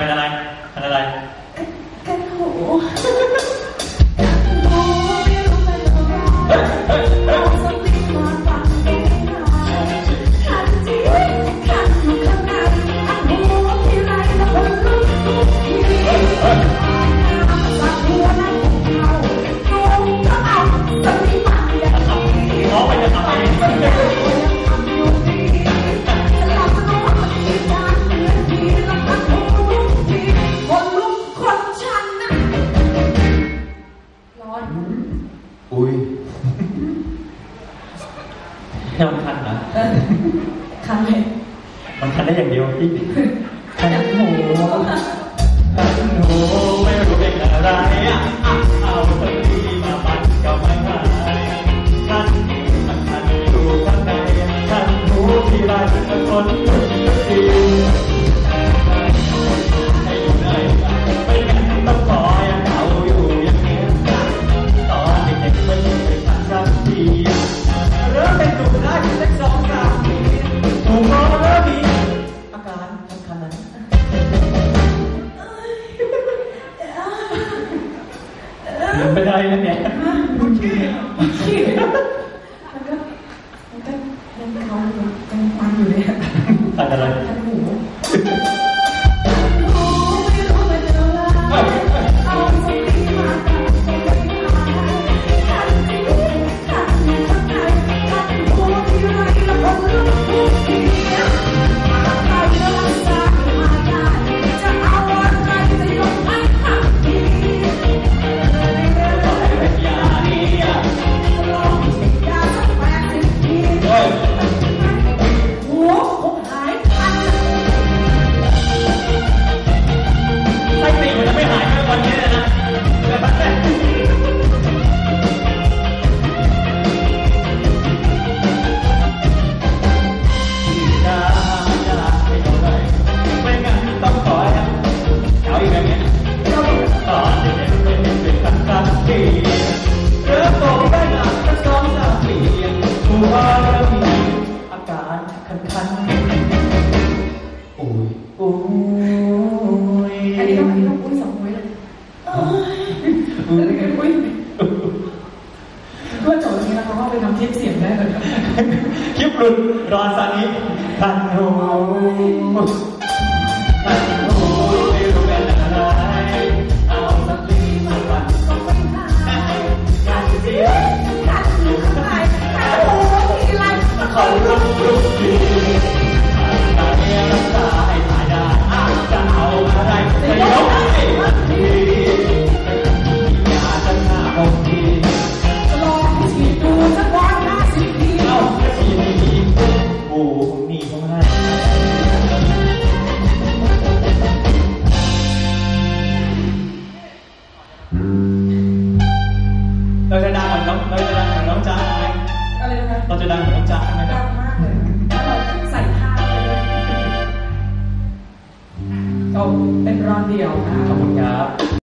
เป็นอะไรเป็นอะไรกันหู อุ้ยนำทันนะครั้งแรกมันทันได้อย่างเดียวที่ทันโห bedain ya ada lagi อันนี้ต้องอันนี้ต้องอุ้ยสองอุ้เลยอุ้ยก็จบนี้แล้วก็ไปทำคลิปเสียงได้เลยคิปลุดรอซานิทันโรขอรู้รู้ เราจะดังเหมือนน้องเราจะดังเหมือนน้องจ๊ะไหมไรนเราจะดังเหมือนน้องจ๊ะไหมดังมากเลยใส่ผ้าไปด้วยจบเป็นรอนเดียวนะ ขอบคุณครับ